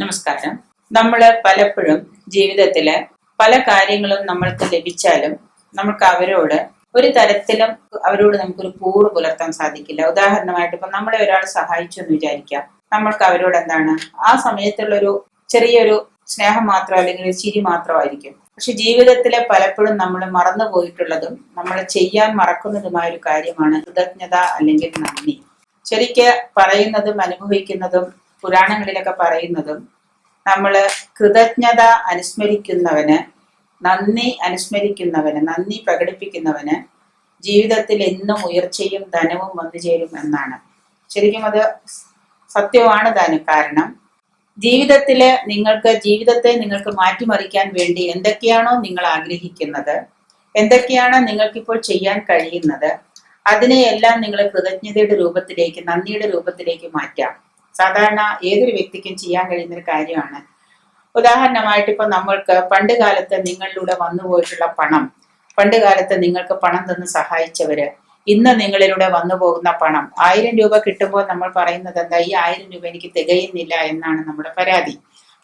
നമസ്കാരം. നമ്മൾ പലപ്പോഴും ജീവിതത്തിൽ പല കാര്യങ്ങളും നമ്മൾക്ക് ലഭിച്ചാലും നമുക്ക് അവരോട് ഒരു തരത്തിലും അവരോട് നമുക്കൊരു കൂറ് പുലർത്താൻ സാധിക്കില്ല. ഉദാഹരണമായിട്ട് ഇപ്പൊ നമ്മളെ ഒരാൾ സഹായിച്ചു എന്ന് വിചാരിക്കാം. നമ്മൾക്ക് അവരോട് എന്താണ്? ആ സമയത്തുള്ളൊരു ചെറിയൊരു സ്നേഹം മാത്രം അല്ലെങ്കിൽ ഒരു ചിരി മാത്രമായിരിക്കും. പക്ഷെ ജീവിതത്തിലെ പലപ്പോഴും നമ്മൾ മറന്നു പോയിട്ടുള്ളതും നമ്മൾ ചെയ്യാൻ മറക്കുന്നതുമായ ഒരു കാര്യമാണ് കൃതജ്ഞത അല്ലെങ്കിൽ നന്ദി. ശരിക്ക് പറയുന്നതും അനുഭവിക്കുന്നതും പുരാണങ്ങളിലൊക്കെ പറയുന്നതും നമ്മൾ കൃതജ്ഞത അനുസ്മരിക്കുന്നവന് നന്ദി അനുസ്മരിക്കുന്നവന് നന്ദി പ്രകടിപ്പിക്കുന്നവന് ജീവിതത്തിൽ എന്നും ഉയർച്ചയും ധനവും വന്നു ചേരും എന്നാണ്. ശരിക്കും അത് സത്യമാണ് താനും കാരണം. ജീവിതത്തിൽ നിങ്ങൾക്ക് ജീവിതത്തെ നിങ്ങൾക്ക് മാറ്റിമറിക്കാൻ വേണ്ടി എന്തൊക്കെയാണോ നിങ്ങൾ ആഗ്രഹിക്കുന്നത് എന്തൊക്കെയാണ് നിങ്ങൾക്കിപ്പോൾ ചെയ്യാൻ കഴിയുന്നത് അതിനെയെല്ലാം നിങ്ങൾ കൃതജ്ഞതയുടെ രൂപത്തിലേക്ക് നന്ദിയുടെ രൂപത്തിലേക്ക് മാറ്റാം. സാധാരണ ഏതൊരു വ്യക്തിക്കും ചെയ്യാൻ കഴിയുന്ന ഒരു കാര്യമാണ്. ഉദാഹരണമായിട്ട് ഇപ്പൊ നമ്മൾക്ക് പണ്ട് കാലത്ത് നിങ്ങളിലൂടെ വന്നു പോയിട്ടുള്ള പണം പണ്ട് കാലത്ത് നിങ്ങൾക്ക് പണം തന്ന് സഹായിച്ചവര് ഇന്ന് നിങ്ങളിലൂടെ വന്നു പോകുന്ന പണം ആയിരം രൂപ കിട്ടുമ്പോൾ നമ്മൾ പറയുന്നത് എന്താ ഈ ആയിരം രൂപ എനിക്ക് തികയുന്നില്ല എന്നാണ് നമ്മുടെ പരാതി.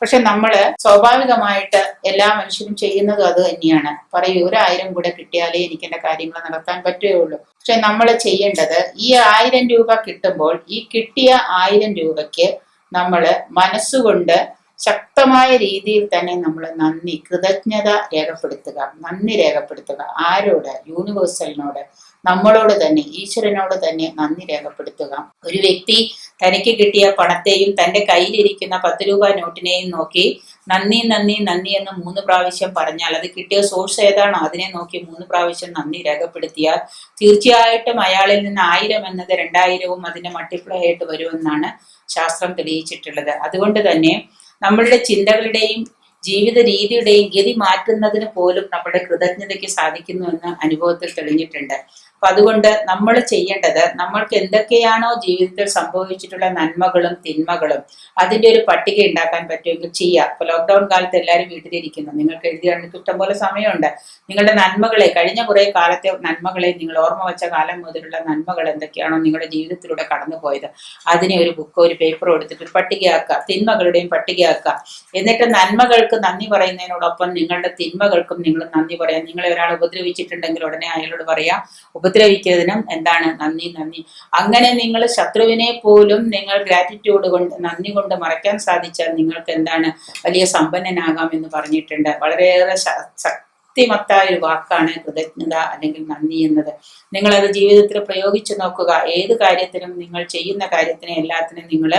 പക്ഷെ നമ്മൾ സ്വാഭാവികമായിട്ട് എല്ലാ മനുഷ്യരും ചെയ്യുന്നതും അത് തന്നെയാണ്. പറയൂ ഒരു ആയിരം കൂടെ കിട്ടിയാലേ എനിക്ക് എന്റെ കാര്യങ്ങൾ നടത്താൻ പറ്റുകയുള്ളൂ. പക്ഷെ നമ്മൾ ചെയ്യേണ്ടത് ഈ ആയിരം രൂപ കിട്ടുമ്പോൾ ഈ കിട്ടിയ ആയിരം രൂപയ്ക്ക് നമ്മൾ മനസ്സുകൊണ്ട് ശക്തമായ രീതിയിൽ തന്നെ നമ്മൾ നന്ദി കൃതജ്ഞത രേഖപ്പെടുത്തുക നന്ദി രേഖപ്പെടുത്തുക. ആരോട്? യൂണിവേഴ്സലിനോട് നമ്മളോട് തന്നെ ഈശ്വരനോട് തന്നെ നന്ദി രേഖപ്പെടുത്തുക. ഒരു വ്യക്തി തനിക്ക് കിട്ടിയ പണത്തെയും തന്റെ കയ്യിലിരിക്കുന്ന പത്ത് രൂപ നോട്ടിനെയും നോക്കി നന്ദി നന്ദി നന്ദി എന്ന് മൂന്ന് പ്രാവശ്യം പറഞ്ഞാൽ അത് കിട്ടിയ സോഴ്സ് ഏതാണോ? അതിനെ നോക്കി മൂന്ന് പ്രാവശ്യം നന്ദി രേഖപ്പെടുത്തിയാൽ തീർച്ചയായിട്ടും അയാളിൽ നിന്ന് ആയിരം എന്നത് രണ്ടായിരവും അതിന്റെ മൾട്ടിപ്ലൈ ആയിട്ട് വരുമെന്നാണ് ശാസ്ത്രം തെളിയിച്ചിട്ടുള്ളത്. അതുകൊണ്ട് തന്നെ നമ്മളുടെ ചിന്തകളുടെയും ജീവിത രീതിയുടെയും ഗതി മാറ്റുന്നതിന് പോലും നമ്മുടെ കൃതജ്ഞതയ്ക്ക് സാധിക്കുന്നു എന്ന് അനുഭവത്തിൽ തെളിഞ്ഞിട്ടുണ്ട്. അപ്പൊ അതുകൊണ്ട് നമ്മൾ ചെയ്യേണ്ടത് നമ്മൾക്ക് എന്തൊക്കെയാണോ ജീവിതത്തിൽ സംഭവിച്ചിട്ടുള്ള നന്മകളും തിന്മകളും അതിന്റെ ഒരു പട്ടിക ഉണ്ടാക്കാൻ പറ്റുമെങ്കിൽ ചെയ്യുക ഇപ്പൊ ലോക്ക്ഡൌൺ കാലത്ത് എല്ലാവരും വീട്ടിലിരിക്കുന്നു. നിങ്ങൾക്ക് എഴുതിയാണെങ്കിൽ ഇഷ്ടം പോലെ സമയമുണ്ട്. നിങ്ങളുടെ നന്മകളെ കഴിഞ്ഞ കുറെ കാലത്തെ നന്മകളെ നിങ്ങൾ ഓർമ്മ വെച്ച കാലം മുതലുള്ള നന്മകൾ എന്തൊക്കെയാണോ നിങ്ങളുടെ ജീവിതത്തിലൂടെ കടന്നുപോയത്. അതിനെ ഒരു ബുക്കോ ഒരു പേപ്പറോ എടുത്തിട്ട് പട്ടികയാക്കുക. തിന്മകളുടെയും പട്ടികയാക്കുക. എന്നിട്ട് നന്മകൾക്ക് നന്ദി പറയുന്നതിനോടൊപ്പം നിങ്ങളുടെ തിന്മകൾക്കും നിങ്ങൾ നന്ദി പറയാം. നിങ്ങളെ ഒരാൾ ഉപദ്രവിച്ചിട്ടുണ്ടെങ്കിൽ ഉടനെ അയാളോട് പറയാം. ഉപദ്രവിക്കുന്നതിനും എന്താണ് നന്ദി നന്ദി. അങ്ങനെ നിങ്ങൾ ശത്രുവിനെ പോലും നിങ്ങൾ ഗ്രാറ്റിറ്റ്യൂഡ് കൊണ്ട് നന്ദി കൊണ്ട് മറയ്ക്കാൻ സാധിച്ചാൽ നിങ്ങൾക്ക് എന്താണ് വലിയ സമ്പന്നനാകാം എന്ന് പറഞ്ഞിട്ടുണ്ട്. വളരെയേറെ ശക്തിമത്തായ ഒരു വാക്കാണ് കൃതജ്ഞത അല്ലെങ്കിൽ നന്ദി എന്നത്. നിങ്ങൾ അത് ജീവിതത്തിൽ പ്രയോഗിച്ചു നോക്കുക. ഏത് കാര്യത്തിനും നിങ്ങൾ ചെയ്യുന്ന കാര്യത്തിന് എല്ലാത്തിനും നിങ്ങൾ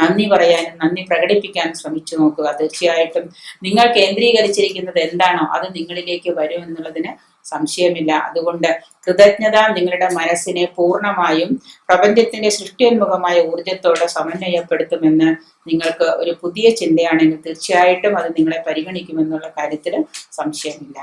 നന്ദി പറയാനും നന്ദി പ്രകടിപ്പിക്കാനും ശ്രമിച്ചു നോക്കുക. തീർച്ചയായിട്ടും നിങ്ങൾ കേന്ദ്രീകരിച്ചിരിക്കുന്നത് എന്താണോ അത് നിങ്ങളിലേക്ക് വരും എന്നുള്ളതിന് സംശയമില്ല. അതുകൊണ്ട് കൃതജ്ഞത നിങ്ങളുടെ മനസ്സിനെ പൂർണമായും പ്രപഞ്ചത്തിന്റെ സൃഷ്ടിയോന്മുഖമായ ഊർജത്തോടെ സമന്വയപ്പെടുത്തുമെന്ന് നിങ്ങൾക്ക് ഒരു പുതിയ ചിന്തയാണെങ്കിൽ തീർച്ചയായിട്ടും അത് നിങ്ങളെ പരിഗണിക്കുമെന്നുള്ള കാര്യത്തിൽ സംശയമില്ല.